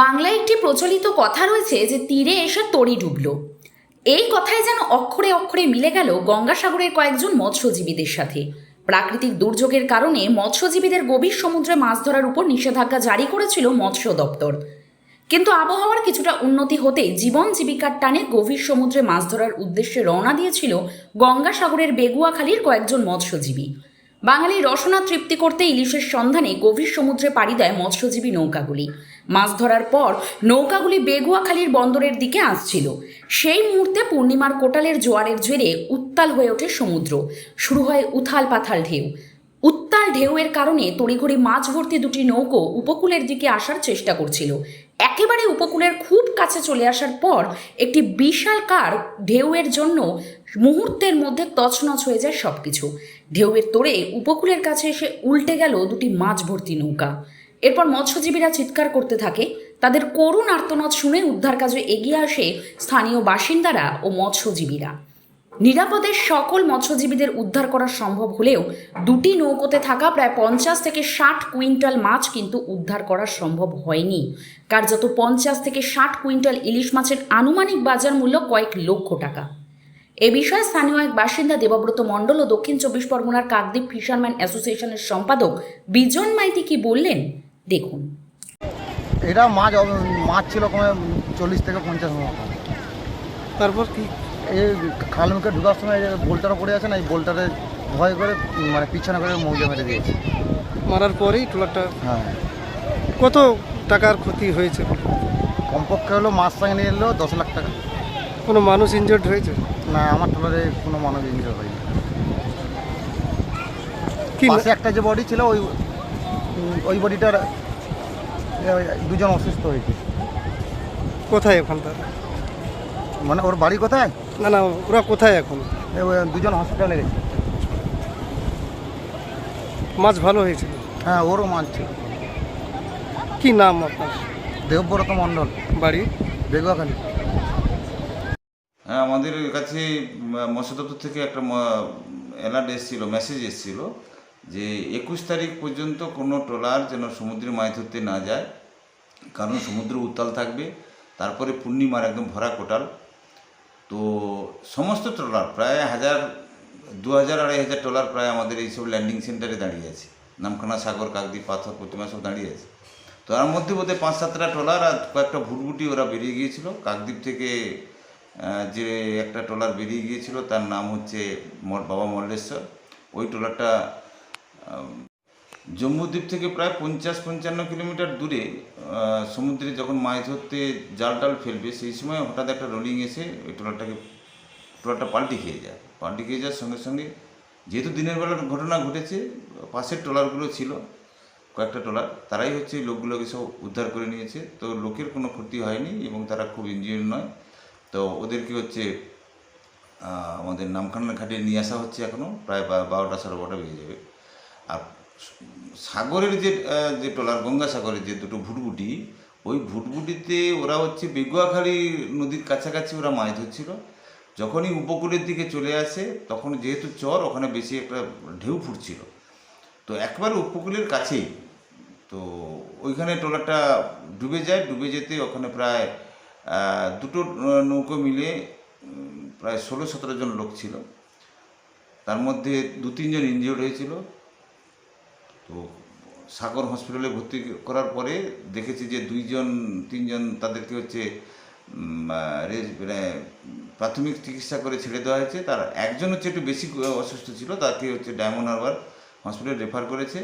বাংলায় একটি প্রচলিত কথা রয়েছে যে তীরে এসে তরি ডুবল। এই কথায় যেন অক্ষরে অক্ষরে মিলে গেল গঙ্গাসাগরের কয়েকজন মৎস্যজীবীদের সাথে। প্রাকৃতিক দুর্যোগের কারণে মৎস্যজীবীদের গভীর সমুদ্রে মাছ ধরার উপর নিষেধাজ্ঞা জারি করেছিল মৎস্য দপ্তর। কিন্তু আবহাওয়ার কিছুটা উন্নতি হতে জীবন জীবিকার টানে গভীর সমুদ্রে মাছ ধরার উদ্দেশ্যে রওনা দিয়েছিল গঙ্গাসাগরের বেগুয়াখালীর কয়েকজন মৎস্যজীবী। বাঙালির রসনা তৃপ্তি করতে ইলিশের সন্ধানে গভীর সমুদ্রে পাড়ি দেয় মৎস্যজীবী নৌকাগুলি। মাছ ধরার পর নৌকাগুলি বেগুয়াখালীর বন্দরের দিকে আসছিল। সেই মুহূর্তে পূর্ণিমার কোটালের জোয়ারের জেরে উত্তাল হয়ে ওঠে সমুদ্র। শুরু হয় উথাল পাথাল ঢেউ। উত্তাল ঢেউয়ের কারণে তড়িঘড়ি মাছ ভর্তি দুটি নৌকো উপকূলের দিকে আসার চেষ্টা করছিল। একেবারে উপকূলের খুব কাছে চলে আসার পর একটি বিশাল কার ঢেউয়ের জন্য মুহূর্তের মধ্যে তছনছ হয়ে যায় সব কিছু ঢেউয়ের তোড়ে উপকূলের কাছে এসে উল্টে গেল দুটি মাছ ভর্তি নৌকা। এরপর মৎস্যজীবীরা চিৎকার করতে থাকে। তাদের করুণ আর্তনাদ শুনে উদ্ধার কাজে এগিয়ে আসে স্থানীয় বাসিন্দারা ও মৎস্যজীবীরা। নিরাপদে সকল মৎস্যজীবীদের উদ্ধার করা সম্ভব হলেও দুটি নৌকোতে থাকা প্রায় পঞ্চাশ থেকে ষাট কুইন্টাল মাছ কিন্তু উদ্ধার করা সম্ভব হয়নি। কার্যত পঞ্চাশ থেকে ষাট কুইন্টাল ইলিশ মাছের আনুমানিক বাজার মূল্য কয়েক লক্ষ টাকা। এ বিষয়ে স্থানীয় এক বাসিন্দা দেবব্রত মণ্ডল ও দক্ষিণ চব্বিশ পরগনার কাকদ্বীপ ফিশারম্যান অ্যাসোসিয়েশনের সম্পাদক বিজন মাইতি কি বললেন দেখুন। এটা মাছ মাছ ছিল কমে চল্লিশ থেকে পঞ্চাশ মতো তারপর কি? এই খাল মুখে ঢুকার সময় এই যে বোল্টারও পড়ে আছে না এই বোল্টারে ভয় করে মানে পিছনে করে মৌজা মেরে দিয়েছে। মারার পরেই ট্রলারটা হ্যাঁ। কত টাকার ক্ষতি হয়েছে? কমপক্ষে হলো মাছ সঙ্গে নিয়ে এলো দশ লাখ টাকা। কোনো মানুষ ইনজোর্ড হয়েছে? না আমার ট্রলারে কোনো মানুষ ইঞ্জুর হয়নি। কি একটা যে বডি ছিল ওই ওই বডিটার দুজন অসুস্থ হয়েছে। কোথায় এখন তার? মানে ওর বাড়ি কোথায়? না না ওরা কোথায় এখন? দুজন হসপিটালে গেছে। মাছ ভালো হয়েছিল? হ্যাঁ ওরও মাছ ছিল। কি নাম আপনার? দেবব্রত মণ্ডল। বাড়ি? বেগুয়াখালী। হ্যাঁ আমাদের কাছে মৎস্য দপ্তর থেকে একটা অ্যালার্ট এসেছিল মেসেজ এসেছিল। যে একুশ তারিখ পর্যন্ত কোনো ট্রলার যেন সমুদ্রে মাছ ধরতে না যায়, কারণ সমুদ্র উত্তাল থাকবে, তারপরে পূর্ণিমার একদম ভরা কোটাল। তো সমস্ত ট্রলার, প্রায় হাজার, দু হাজার আড়াই হাজার ট্রলার প্রায় আমাদের এইসব ল্যান্ডিং সেন্টারে দাঁড়িয়ে আছে। নামখানা সাগর, কাকদ্বীপ, পাথর প্রতিমা সব দাঁড়িয়ে আছে। তো তার মধ্যে বোধহয় পাঁচ সাতটা ট্রলার আর কয়েকটা ভুটভুটি ওরা বেরিয়ে গিয়েছিল। কাকদ্বীপ থেকে যে একটা ট্রলার বেরিয়ে গিয়েছিল, তার নাম হচ্ছে বাবা মল্লেশ্বর। ওই ট্রলারটা আম, জম্বুদ্বীপ থেকে প্রায় পঞ্চাশ পঞ্চান্ন কিলোমিটার দূরে সমুদ্রে যখন মাছ ধরতে জাল টাল ফেলবে সেই সময় হঠাৎ একটা রোলিং এসে ওই ট্রলারটাকে ট্রলারটা পাল্টি খেয়ে যায়। পাল্টি খেয়ে যাওয়ার সঙ্গে সঙ্গে যেহেতু দিনের বেলার ঘটনা ঘটেছে পাশের ট্রলারগুলো ছিল কয়েকটা ট্রলার তারাই হচ্ছে লোকগুলোকে সব উদ্ধার করে নিয়েছে। তো লোকের কোনো ক্ষতি হয়নি এবং তারা খুব ইঞ্জিনিয়ার নয়। তো ওদেরকে হচ্ছে আমাদের নামখানা ঘাটে নিয়ে আসা হচ্ছে এখনও প্রায় বারোটা সাড়ে বারোটা বেজে যাবে। আর সাগরের যে যে ট্রলার গঙ্গাসাগরের যে দুটো ভুটভুটি ওই ভুটভুটিতে ওরা হচ্ছে বেগুয়াখালী নদীর কাছাকাছি ওরা মাছ ধরছিল। যখনই উপকূলের দিকে চলে আসে, তখন যেহেতু চর, ওখানে বেশি একটা ঢেউ ফুটছিল। তো একবারে উপকূলের কাছেই, তো ওইখানে ট্রলারটা ডুবে যায়। ডুবে যেতে ওখানে প্রায় দুটো নৌকো মিলে প্রায় ষোলো সতেরো জন লোক ছিল। তার মধ্যে দু তিনজন ইনজিওর্ড হয়েছিল। তো সাগর হসপিটালে ভর্তি করার পরে দেখেছি যে দুইজন তিনজন তাদেরকে হচ্ছে মানে প্রাথমিক চিকিৎসা করে ছেড়ে দেওয়া হয়েছে। তার একজন হচ্ছে একটু বেশি অসুস্থ ছিল তাকে হচ্ছে ডায়মন্ড হারবার হসপিটালে রেফার করেছে।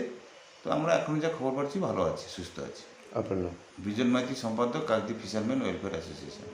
তো আমরা এখন যা খবর পাচ্ছি ভালো আছি সুস্থ আছি। আপনার নাম? বিজন মাইতি সম্পাদক কাকদ্বীপ ফিশারম্যান ওয়েলফেয়ার অ্যাসোসিয়েশন।